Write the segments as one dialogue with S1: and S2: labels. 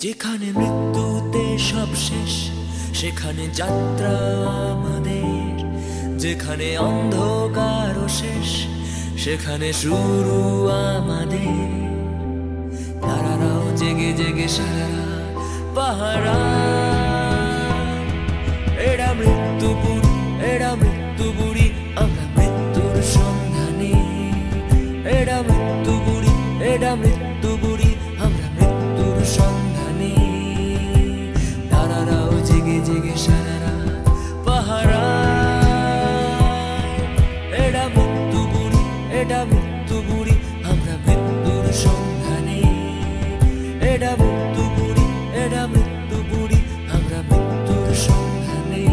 S1: যেখানে মৃত্যুতে সব শেষ, সেখানে যাত্রা আমাদের। যেখানে অন্ধকার শেষ, সেখানে শুরু আমাদের। তারারাও জেগে জেগে সারা পাহারা। এরা মৃত্যুপুর এরা মৃত্যু বুড়ি আমরা মৃত্যুর সন্ধানে। এরা মৃত্যু বুড়ি এরা মৃত্যু এটা আমরা মৃত্যুর সন্ধানে। এটা এটা আমরা মৃত্যুর সন্ধানে।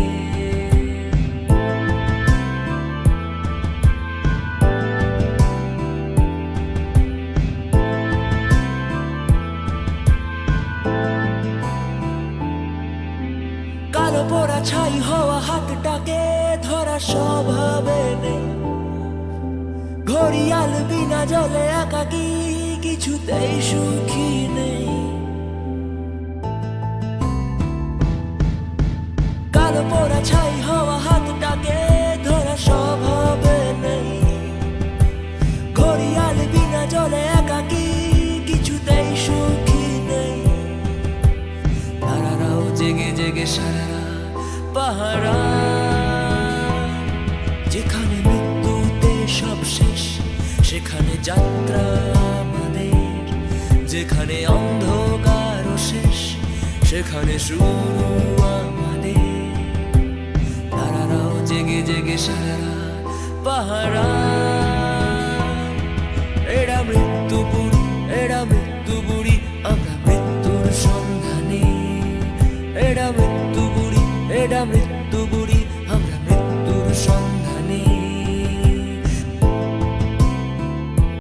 S1: কালো পড়া ছাই হওয়া হাতটাকে ধরা স্বভাবে নেই ঘড়িয়াল বিনা জলে একাকি কিছুতেই সুখী নেই। কালো পড়া ছাই হওয়া হাতটাকে ধরা স্বভাবে নেই। ঘড়িয়াল বিনা জলে একাকি কিছুতেই সুখী নেই। তারারাও জেগে জেগে সারা পাহারা, যেখানে সব সেখানে যাত্রা আমাদের যেখানে অন্ধকার শেষ, সেখানে শুরু আমাদের তারারাও জেগে জেগে সারা পাহারা। এরা মৃত্যু বুড়ি, এরা মৃত্যু বুড়ি, আমরা মৃত্যুর সন্ধানে। এরা মৃত্যু বুড়ি, এরা মৃত্যু